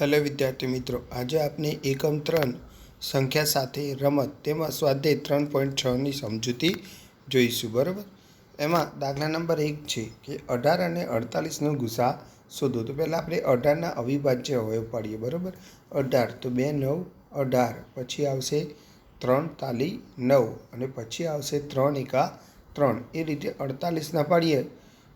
Hello વિદ્યાર્થી મિત્રો, આજે આપણે એકમ ત્રણ સંખ્યા સાથે રમત તેમાં સ્વાધ્યાય ત્રણ પોઈન્ટ છની સમજૂતી જોઈશું, બરાબર? એમાં દાખલા નંબર એક છે કે અઢાર અને અડતાલીસનો ગુસા શોધો. તો પહેલાં આપણે અઢારના અવિભાજ્ય અવયવ પાડીએ, બરાબર? અઢાર, તો બે, નવ, અઢાર. પછી આવશે ત્રણ, તાલી, નવ. અને પછી આવશે ત્રણ એકા ત્રણ. એ રીતે અડતાલીસના પાડીએ,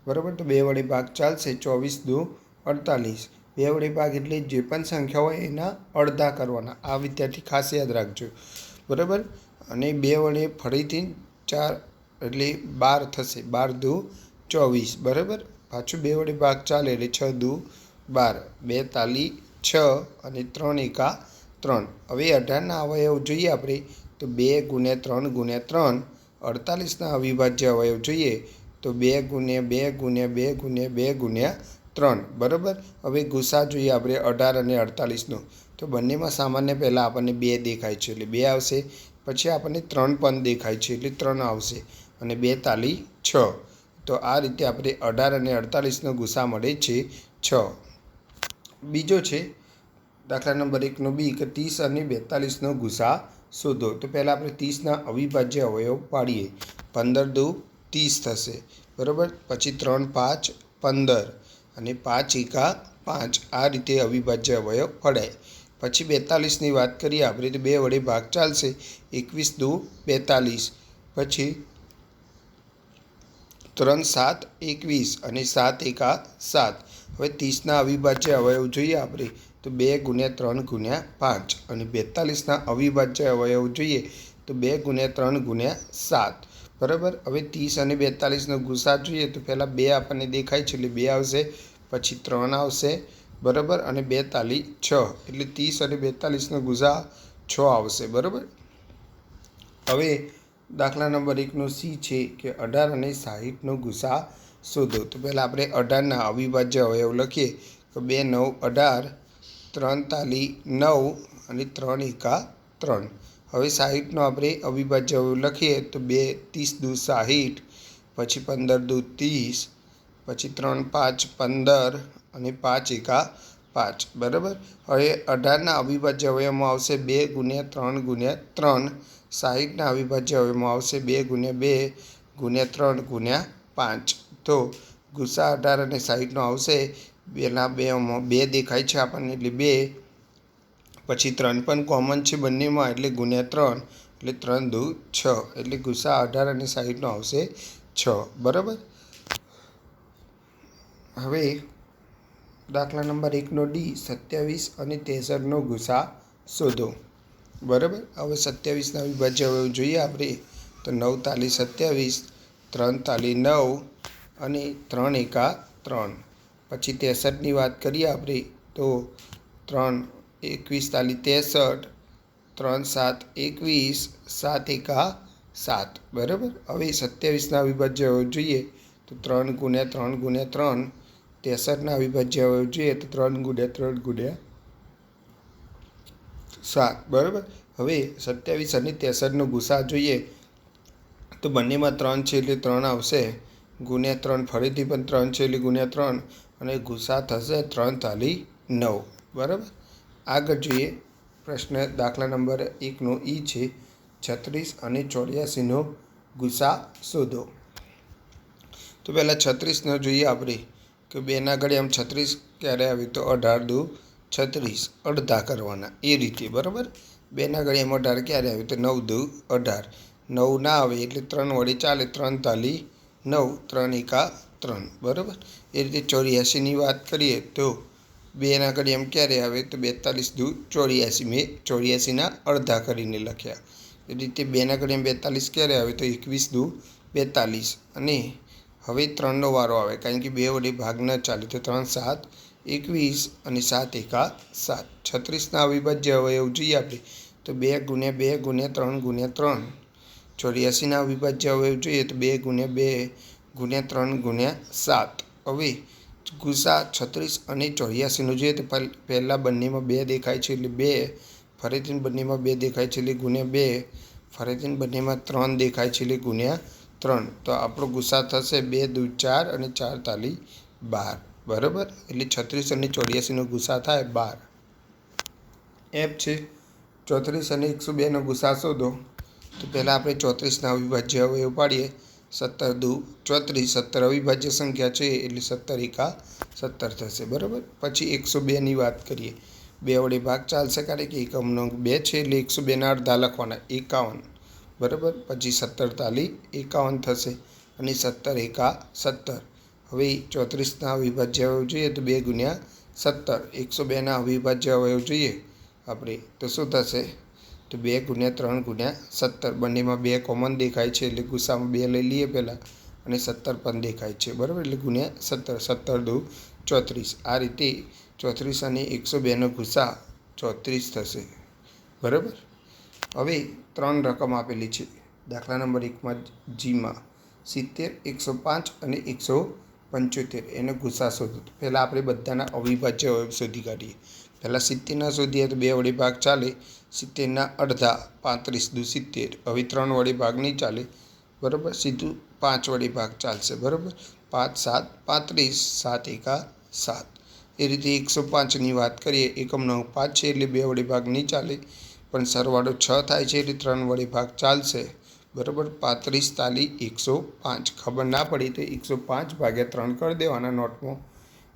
બરાબર? તો બે વડે ભાગ ચાલશે ચોવીસ દો અડતાલીસ. બે વડે ભાગ એટલે જે પણ સંખ્યા હોય એના અડધા કરવાના. આ વિદ્યાર્થી ખાસ યાદ રાખજો. બરાબર? અને બે વડે ફરીથી ચાર એટલે બાર થશે. બાર દુ ચોવીસ. બરાબર? પાછું બે વડે ભાગ ચાલે એટલે છ દુ બાર. બે તાલી છ અને ત્રણ એકા ત્રણ. હવે અઢારના અવયવ જોઈએ આપણે. તો બે ગુણ્યા ત્રણ ગુણ્યા ત્રણ. અડતાલીસના અવિભાજ્ય અવયવ જોઈએ. તો બે ગુણ્યા બે ગુણ્યા બે ગુણ્યા બે ગુણ્યા ત્રણ, બરાબર? હવે ગુસા જોઈએ આપણે અઢાર અને અડતાલીસનો. તો બંનેમાં સામાન્ય પહેલાં આપણને બે દેખાય છે, એટલે બે આવશે. પછી આપણને ત્રણ પણ દેખાય છે, એટલે ત્રણ આવશે. અને બે તાલી છ. તો આ રીતે આપણે અઢાર અને અડતાલીસનો ગુસા મળે છે છ. બીજો છે, દાખલા નંબર એકનો બી, કે ત્રીસ અને બેતાલીસનો ગુસા શોધો. તો પહેલાં આપણે ત્રીસના અવિભાજ્ય અવયવ પાડીએ. પંદર દુ, ત્રીસ થશે. બરાબર? પછી ત્રણ, પાંચ, પંદર. અને પાંચ એકા પાંચ. આ રીતે અવિભાજ્ય અવયવ પડાય. પછી બેતાલીસની વાત કરીએ, આપણે તો બે વડે ભાગ ચાલશે. એકવીસ દુ બેતાલીસ. પછી ત્રણ સાત એકવીસ અને સાત એકા સાત. હવે ત્રીસના અવિભાજ્ય અવયવ જોઈએ આપણે. તો બે ગુણ્યા ત્રણ ગુણ્યા પાંચ. અને બેતાલીસના અવિભાજ્ય અવયવ જોઈએ, તો બે ગુણ્યા ત્રણ ગુણ્યા સાત. બરાબર? હવે ત્રીસ અને બેતાલીસનો ગુસા જોઈએ તો પહેલાં બે આપણને દેખાય છે, એટલે બે આવશે, પછી ત્રણ આવશે, બરાબર? અને બે તાલી છ, એટલે ત્રીસ અને બેતાલીસનો ગુસા છ આવશે, બરાબર? હવે દાખલા નંબર એકનો સી છે કે અઢાર અને સાહીઠનો ગુસા શોધો. તો પહેલાં આપણે અઢારના અવિભાજ્ય અવયવ લખીએ. તો બે, નવ, અઢાર, ત્રણ, તાલી, નવ અને ત્રણ એકા ત્રણ. હવે સાહીઠનો આપણે અવિભાજ્ય લખીએ તો બે ત્રીસ દૂધ સાહીઠ, પછી પંદર દૂધ ત્રીસ, પછી ત્રણ પાંચ પંદર અને પાંચ એકા પાંચ. બરાબર? હવે અઢારના અવિભાજ્ય અવયવમાં આવશે બે ગુણ્યા ત્રણ ગુણ્યા ત્રણ. સાહીઠના અવિભાજ્ય અવયવમાં આવશે બે ગુણ્યા બે ગુણ્યા ત્રણ ગુણ્યા પાંચ. તો ગુસ્સા અઢાર અને સાહીઠનો આવશે. બેના બેમાં બે દેખાય છે આપણને એટલે બે. પછી ત્રણ પણ કોમન છે બંનેમાં, એટલે ગુણ્યા ત્રણ, એટલે ત્રણ દુ છ, એટલે ગુસા અઢાર અને સાહીઠનો આવશે છ. બરાબર? હવે દાખલા નંબર એકનો ડી સત્યાવીસ અને ત્રેસઠનો ગુસા શોધો. બરાબર? હવે સત્યાવીસના વિભાજ્ય હવે જોઈએ આપણે. તો નવ તાલી સત્યાવીસ, ત્રણ તાલી નવ અને ત્રણ એકા ત્રણ. પછી ત્રેસઠની વાત કરીએ આપણે, તો ત્રણ એકવીસ તાલી ત્રેસઠ ત્રણ સાત એકવીસ, સાત એકા સાત. બરાબર? હવે સત્યાવીસના અવિભાજ્ય જોઈએ તો ત્રણ ગુણ્યા ત્રણ ગુણ્યા ત્રણ, ત્રેસઠના અવિભાજ્ય જોઈએ તો ત્રણ ગુણ્યા ત્રણ ગુણ્યા સાત. બરાબર? હવે સત્યાવીસ અને ત્રેસઠનો ગુસા જોઈએ તો બંનેમાં ત્રણ છે એટલે ત્રણ આવશે. ગુણ્યા ત્રણ ફરીથી પણ ત્રણ છે એટલે ગુણ્યા ત્રણ અને ગુસા થશે ત્રણ તાલી નવ. બરાબર? આગળ જોઈએ. પ્રશ્ન દાખલા નંબર એકનો ઈ છે, છત્રીસ અને ચોર્યાસીનો ગુસા શોધો. તો પહેલાં છત્રીસનો જોઈએ આપણે, કે બેના ઘડે આમ છત્રીસ ક્યારે આવે? તો અઢાર દુ છત્રીસ, અડધા કરવાના. એ રીતે, બરાબર? બેના ઘડે એમ અઢાર ક્યારે આવે? તો નવ દુ અઢાર. નવ ના આવે એટલે ત્રણ વડે ચાલે ત્રણ તાલી નવ, ત્રણ એકા ત્રણ, બરાબર? એ રીતે ચોર્યાસીની વાત કરીએ તો બેના ઘડે એમ ક્યારે આવે તો બેતાલીસ દુ ચોર્યાસી મેં ચોર્યાસીના અડધા કરીને લખ્યા. એ રીતે બેના ઘડે બેતાલીસ ક્યારે આવે તો એકવીસ દુ બેતાલીસ. અને હવે ત્રણનો વારો આવે કારણ કે બે વડે ભાગ ન ચાલે તો ત્રણ સાત એકવીસ અને સાત એકા સાત. છત્રીસના અવિભાજ્ય અવયવ જોઈએ આપણે. તો બે ગુણ્યા બે ગુણ્યા ત્રણ ગુણ્યા ત્રણ. ચોર્યાસીના અવિભાજ્ય અવયવ જોઈએ તો બે ગુણ્યા બે ગુણ્યા ત્રણ ગુણ્યા સાત. હવે ગુસા, છત્રીસ અને ચોર્યાસીનું જોઈએ તો પહેલાં બંનેમાં બે દેખાય છે એટલે બે, ફરીથી બંનેમાં બે દેખાય છે એટલે ગુણ્યા બે, ફરીથી બંનેમાં ત્રણ દેખાય છે એટલે ગુણ્યા ત્રણ. તો આપણો ગુસા થશે બે દુ ચાર અને ચાર તાલી બાર. બરાબર? એટલે છત્રીસ અને ચોર્યાસીનો ગુસા થાય બાર. એપ છે. ચોત્રીસ અને એકસો બેનો ગુસા શોધો. તો પહેલાં આપણે ચોત્રીસના અવિભાજ્ય અવયવ પાડીએ સત્તર દુ, ચોત્રીસ, સત્તર અવિભાજ્ય સંખ્યા છે, એટલે સત્તર એકા સત્તર થશે, બરાબર? પછી એકસો બેની વાત કરીએ. બે વડે ભાગ ચાલશે કારણ કે એકમનો બે છે, એટલે એકસો બેના અડધા લખવાના, એકાવન, બરાબર? પછી સત્તર તાલી, એકાવન થશે, અને સત્તર એકા સત્તર. હવે ચોત્રીસના અવિભાજ્ય અવયવ જોઈએ તો બે ગુણ્યા સત્તર, એકસો બેના અવિભાજ્ય અવયવ જોઈએ. આપણે તો શું થશે? તો બે ગુણ્યા ત્રણ ગુણ્યા સત્તર. બંનેમાં બે કોમન દેખાય છે એટલે ગુસ્સામાં બે લઈ લઈએ પહેલાં અને સત્તર પણ દેખાય છે. બરાબર? એટલે ગુણ્યા સત્તર. સત્તર દુ ચોત્રીસ. આ રીતે ચોત્રીસ અને એકસો બેનો ગુસ્સા ચોત્રીસ થશે. બરાબર? હવે ત્રણ રકમ આપેલી છે. દાખલા નંબર એકમાં જીમાં સિત્તેર, એકસો પાંચ અને એકસો પંચોતેર. એનો ગુસ્સા શોધો. પહેલાં આપણે બધાના અવિભાજ્ય શોધી કાઢીએ. પહેલાં સિત્તેરના શોધીએ તો બે વળી ભાગ ચાલે, સિત્તેરના અડધા, પાંત્રીસ દુ સિત્તેર. હવે ત્રણ વળી ભાગ નહીં ચાલે. બરાબર? સીધું પાંચ વળી ભાગ ચાલશે. બરાબર? પાંચ, સાત, પાંત્રીસ, સાત એકા સાત. એ રીતે એકસો પાંચની વાત કરીએ એકમ નવ પાંચ છે એટલે બે વળી ભાગ નહીં ચાલે. પણ સરવાળો છ થાય છે એટલે ત્રણ વળી ભાગ ચાલશે. બરાબર? પાંત્રીસ તાલી એકસો પાંચ. ખબર ના પડી તો એકસો પાંચ ભાગ્યા ત્રણ કરી દેવાના નોટમાં.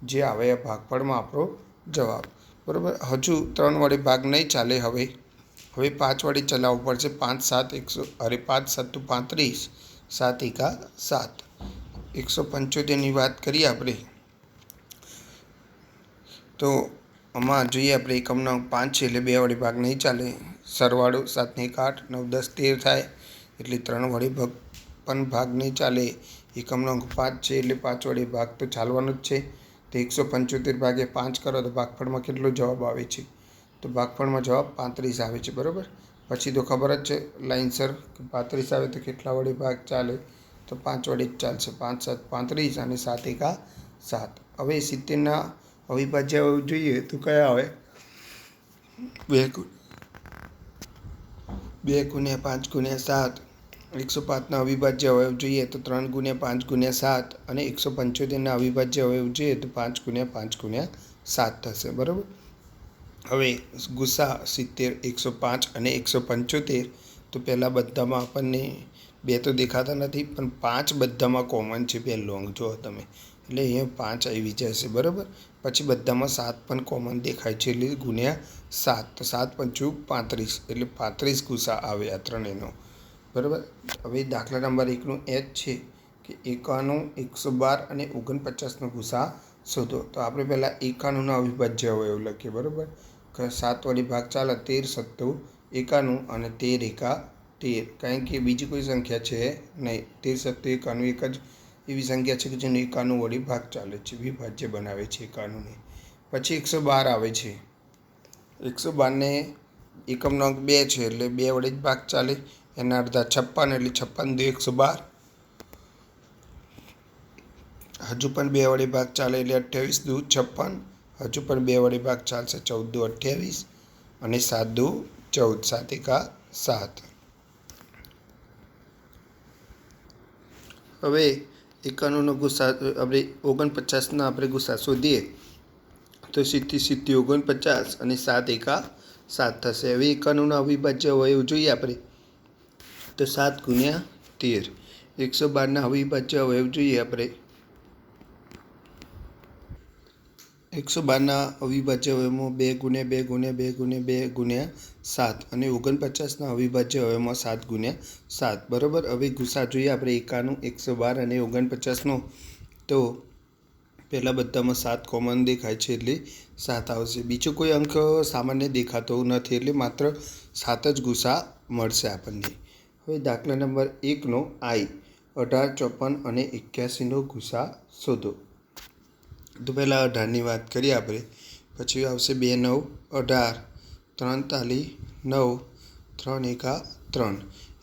જે આવે આ ભાગફળમાં આપણો જવાબ. બરાબર? હજુ ત્રણ વડે ભાગ નહીં ચાલે હવે. હવે પાંચ વડે ચલાવવું પડશે. પાંચ સાત એકસો, અરે પાંચ સાત તો પાંત્રીસ. સાત એકા સાત. એકસો પંચોતેરની વાત કરીએ આપણે. તો આમાં જોઈએ આપણે એકમના પાંચ છે એટલે બે વડે ભાગ નહીં ચાલે. સરવાળો સાતને એક આઠ, નવ, દસ, તેર થાય એટલે ત્રણ વડે ભાગ પણ ભાગ નહીં ચાલે. એકમનો અંક પાંચ છે એટલે પાંચ વડે ભાગ તો ચાલવાનો જ છે. તો એકસો પંચોતેર ભાગે પાંચ કરો તો ભાગફળમાં કેટલો જવાબ આવે છે? તો ભાગફળમાં જવાબ પાંત્રીસ આવે છે, બરાબર? પછી તો ખબર જ છે લાઇનસર કે પાંત્રીસ આવે તો કેટલા વડે ભાગ ચાલે? તો પાંચ વડે જ ચાલશે. પાંચ સાત પાંત્રીસ અને સાત એકા સાત. હવે સિત્તેરના અવિભાજ્ય જોઈએ તો કયા આવે? બે ગુણ. બે ગુણ્યા પાંચ ગુણ્યા સાત. એકસો પાંચના અવિભાજ્ય અવયવ જોઈએ તો ત્રણ ગુણ્યા પાંચ ગુણ્યા સાત અને એકસો પંચોતેરના અવિભાજ્ય અવયવ જોઈએ તો પાંચ ગુણ્યા પાંચ ગુણ્યા સાત થશે, બરાબર? હવે ગુસ્સા સિત્તેર, એકસો પાંચ અને એકસો પંચોતેર તો પહેલાં બધામાં આપણને બે તો દેખાતા નથી પણ પાંચ બધામાં કોમન છે, બે અંક જુઓ તમે. એટલે અહીંયા પાંચ આવી જશે, બરાબર? પછી બધામાં સાત પણ કોમન દેખાય છે, એટલે ગુણ્યા સાત. તો સાત પંચું પાંત્રીસ, એટલે પાંત્રીસ ગુસા આવે આ ત્રણેયનો. બરાબર? હવે દાખલા નંબર એકનું એચ છે કે એકાણું, એકસો બાર અને ઓગણપચાસનો ગુસ્સા શોધો. તો આપણે પહેલાં એકાણુંનો અવિભાજ્ય હોય એવું લખીએ, બરાબર? સાત વડે ભાગ ચાલે, તેર સત્તુ, એકાણું અને તેર એકા તેર. કારણ કે બીજી કોઈ સંખ્યા છે નહીં. તેર સત્તુ, એકાણું એક જ એવી સંખ્યા છે કે જેને એકાણું વડે ભાગ ચાલે છે. વિભાજ્ય બનાવે છે એકાણુંને. પછી એકસો બાર આવે છે. એકસો બારને એકમનો અંક બે છે, એટલે બે વડે જ ભાગ ચાલે. એના અડધા છપ્પન એટલે છપ્પન દુ એકસો બાર. હજુ પણ બે વડે ભાગ ચાલે એટલે અઠ્યાવીસ દુ છપ્પન, હજુ પણ બે વડે ભાગ ચાલશે ચૌદ દુ અઠ્યાવીસ અને સાત દુ ચૌદ, સાત એકા સાત. હવે એકાણુંનો ગુસ્સા આપણે ઓગણપચાસના આપણે ગુસ્સા શોધીએ, તો સિત્તી સિત્તી ઓગણપચાસ અને સાત એકા સાત થશે. હવે એકાણુંના અવિભાજ્ય હોય એવું જોઈએ આપણે. તો સાત ગુણ્યા તેર. એકસો બારના અવિભાજ્ય અવયવ જોઈએ આપણે. એકસો બારના અવિભાજ્ય અવયવમાં બે ગુણ્યા બે ગુણ્યા બે ગુણ્યા બે ગુણ્યા સાત. અને ઓગણપચાસના અવિભાજ્ય અવયવમાં સાત ગુણ્યા સાત. બરાબર? હવે ગુસા જોઈએ આપણે એકાનું એકસો બાર અને ઓગણપચાસનો. તો પહેલાં બધામાં સાત કોમન દેખાય છે એટલે સાત આવશે. બીજો કોઈ અંક સામાન્ય દેખાતો નથી એટલે માત્ર સાત જ ગુસ્સા મળશે આપણને. હવે દાખલા નંબર એકનો આઈ. અઢાર, ચોપન અને એક્યાસીનો ગુસ્સા શોધો. તો પહેલાં અઢારની વાત કરીએ આપણે. પછી આવશે બે, નવ, અઢાર, ત્રણ તાલી નવ, ત્રણ, એકા ત્રણ.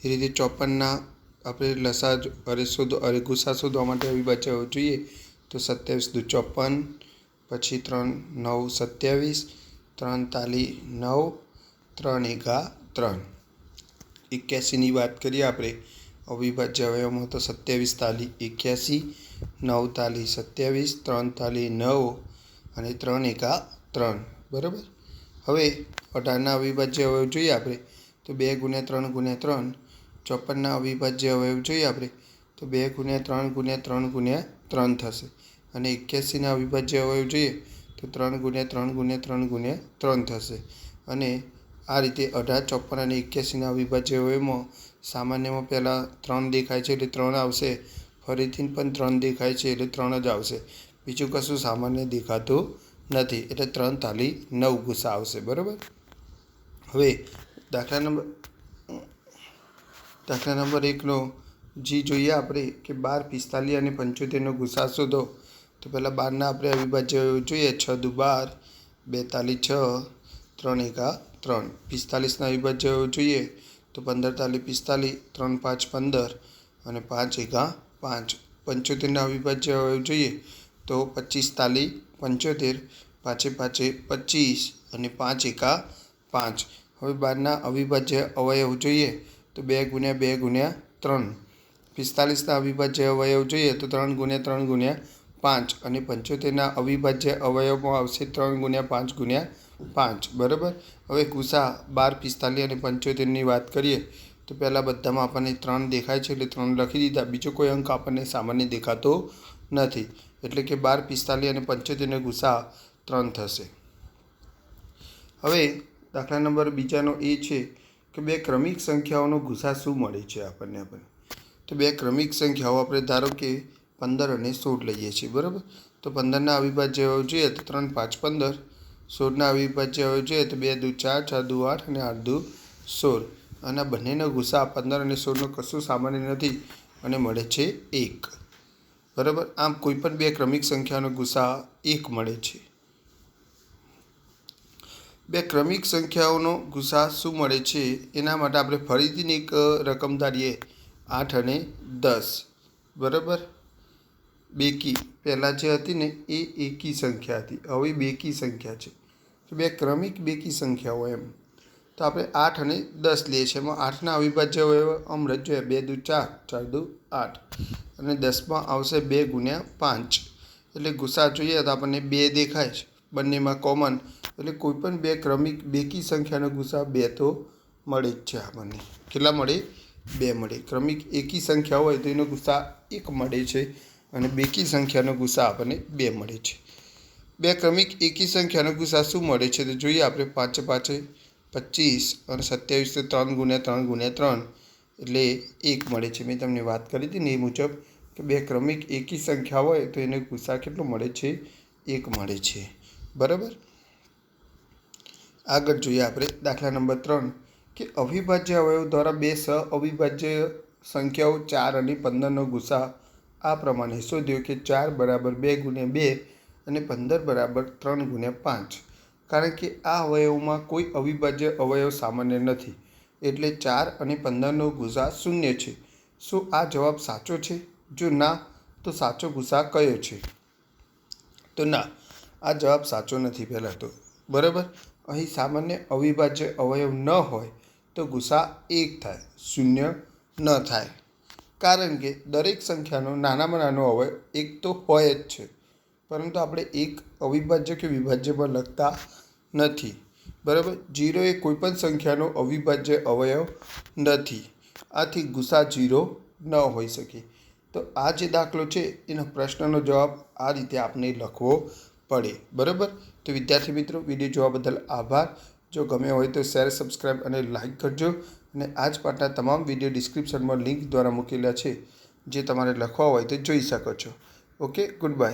એ રીતે ચોપનના આપણે લસા અરે શોધો, અરે ગુસ્સા શોધવા માટે અવિભાજ્ય અવયવ જોઈએ. તો સત્યાવીસ દુ ચોપન, પછી ત્રણ, નવ, સત્યાવીસ, ત્રણ તાલી નવ, ત્રણ, એકા ત્રણ. એક્યાસીની વાત કરીએ આપણે, અવિભાજ્ય અવયવમાં તો સત્યાવીસ, તાલી એક્યાસી, નવ, તાલી સત્યાવીસ, ત્રણ, તાલી નવ અને ત્રણ એકા ત્રણ. બરાબર? હવે અઢારના અવિભાજ્ય અવયવ જોઈએ આપણે, તો બે ગુણ્યા ત્રણ ગુણ્યા ત્રણ, ચોપનના અવિભાજ્ય અવયવ જોઈએ આપણે, તો બે ગુણ્યા ત્રણ ગુણ્યા ત્રણ ગુણ્યા ત્રણ થશે. અને એક્યાસીના અવિભાજ્ય અવયવ જોઈએ, તો ત્રણ ગુણ્યા ત્રણ ગુણ્યા ત્રણ ગુણ્યા ત્રણ થશે. અને આ રીતે અઢાર, ચોપન અને એક્યાસીના અવિભાજ્ય વયમાં સામાન્યમાં પહેલાં ત્રણ દેખાય છે એટલે ત્રણ આવશે. ફરીથી પણ ત્રણ દેખાય છે એટલે ત્રણ જ આવશે. બીજું કશું સામાન્ય દેખાતું નથી એટલે ત્રણ તાલી નવ ગુસ્સા આવશે. બરાબર? હવે દાખલા નંબર દાખલા નંબર એકનો જી જોઈએ આપણે કે બાર, પિસ્તાલીસ અને પંચોતેરનો ગુસ્સા શોધો. તો પહેલાં બારના આપણે અવિભાજ્ય જોઈએ. છ દુ બાર, બેતાલીસ, છ, ત્રણ એકા ત્રણ, પિસ્તાલીસના વિભાજ્ય જોઈએ તો પંદર તાલી પિસ્તાલીસ, ત્રણ, પાંચ, પંદર અને પાંચ એકા પાંચ. પંચોતેરના અવિભાજ્ય જોઈએ તો પચીસ તાલી પંચોતેર, પાંચે પાંચે પચીસ અને પાંચ એકા પાંચ. હવે બારના અવિભાજ્ય અવયવ જોઈએ તો બે ગુણ્યા બે ગુણ્યા ત્રણ. પિસ્તાલીસના અવિભાજ્ય અવયવ જોઈએ તો ત્રણ ગુણ્યા ત્રણ ગુણ્યા પાંચ અને પંચોતેરના અવિભાજ્ય અવયવમાં આવશે ત્રણ ગુણ્યા પાંચ ગુણ્યા પાંચ, બરાબર? હવે ગુસા બાર પિસ્તાલીસ અને પંચોતેરની વાત કરીએ, તો પહેલાં બધામાં આપણને ત્રણ દેખાય છે, એટલે ત્રણ લખી દીધા. બીજો કોઈ અંક આપણને સામાન્ય દેખાતો નથી. એટલે કે બાર પિસ્તાલીસ અને પંચોતેરનો ગુસા ત્રણ થશે. હવે દાખલા નંબર બીજાનો એ છે કે બે ક્રમિક સંખ્યાઓનો ગુસા શું મળે છે આપણને આપણને તો બે ક્રમિક સંખ્યાઓ આપણે ધારો કે પંદર અને સોળ લઈએ છીએ, બરાબર? તો પંદરના અવિભાજ્ય જોઈએ તો ત્રણ, પાંચ, પંદર. સોળના અવિભાજ્ય હોય જોઈએ તો બે દુ ચાર ચાર દુ આઠ અને આઠ દુ સોળ. અને બંનેનો ગુસા પંદર અને સોળનો કશું સામાન્ય નથી અને મળે છે એક. બરાબર? આમ કોઈપણ બે ક્રમિક સંખ્યાનો ગુસા એક મળે છે. બે ક્રમિક સંખ્યાઓનો ગુસા શું મળે છે? એના માટે આપણે ફરીથી એક રકમ ધારીએ. આઠ અને દસ. બરાબર? બેકી. પહેલાં જે હતી ને, એ એકી સંખ્યા હતી. હવે બેકી સંખ્યા છે. તો બે ક્રમિક બેકી સંખ્યાઓ એમ. તો આપણે આઠ અને દસ લઈએ છીએ. એમાં આઠના અવિભાજ્ય અવયવ અમૃત જોઈએ. બે દુ ચાર ચાર દુ આઠ. અને દસમાં આવશે બે ગુણ્યા પાંચ. એટલે ગુસા જોઈએ તો આપણને બે દેખાય છે. બંનેમાં કોમન એટલે કોઈપણ બે ક્રમિક બેકી સંખ્યાનો ગુસા બે તો મળે જ છે આપણને. કેટલા મળે? બે મળે. ક્રમિક એકી સંખ્યા હોય તો એનો ગુસા એક મળે છે. અને બેકી સંખ્યાનો ગુસા આપણને બે મળે છે. બે ક્રમિક એકી સંખ્યાનો ગુસા શું મળે છે? તો જોઈએ આપણે પાંચે પાંચે પચીસ અને સત્યાવીસ ત્રણ ગુણ્યા ત્રણ ગુણ્યા ત્રણ એટલે એક મળે છે. મેં તમને વાત કરી હતી ને એ મુજબ કે બે ક્રમિક એકી સંખ્યા હોય તો એને ગુસા કેટલો મળે છે? એક મળે છે. બરાબર? આગળ જોઈએ આપણે દાખલા નંબર ત્રણ કે અવિભાજ્ય અવયવ દ્વારા બે સ અવિભાજ્ય સંખ્યાઓ ચાર અને પંદરનો ગુસા આ પ્રમાણે શોધ્યો કે ચાર બરાબર બે ગુણ્યા બે અને પંદર બરાબર ત્રણ ગુણ્યા પાંચ. કારણ કે આ અવયવમાં કોઈ અવિભાજ્ય અવયવ સામાન્ય નથી. એટલે ચાર અને પંદરનો ગુસા શૂન્ય છે. શું આ જવાબ સાચો છે? જો ના, તો સાચો ગુસા કયો છે? તો ના, આ જવાબ સાચો નથી પહેલાં તો બરાબર? અહીં સામાન્ય અવિભાજ્ય અવયવ ન હોય તો ગુસા એક થાય, શૂન્ય ન થાય. કારણ કે દરેક સંખ્યાનો નાનામાં નાનો અવયવ એક તો હોય જ છે. પરંતુ આપણે એક અવિભાજ્ય કે વિભાજ્યમાં લખતા નથી. બરાબર? જીરો એ કોઈપણ સંખ્યાનો અવિભાજ્ય અવયવ નથી. આથી ગુસા જીરો ન હોઈ શકે. તો આ જે દાખલો છે, એનો પ્રશ્નનો જવાબ આ રીતે આપણે લખવો પડે. બરાબર? તો વિદ્યાર્થી મિત્રો, વીડિયો જોવા બદલ આભાર. જો ગમે હોય તો શેર સબસ્ક્રાઈબ અને લાઇક કરજો. અને આ જ પાઠના તમામ વીડિયો ડિસ્ક્રિપ્શનમાં લિંક દ્વારા મૂકેલા છે. જે તમારે લખવા હોય તો જોઈ શકો છો. Okay good bye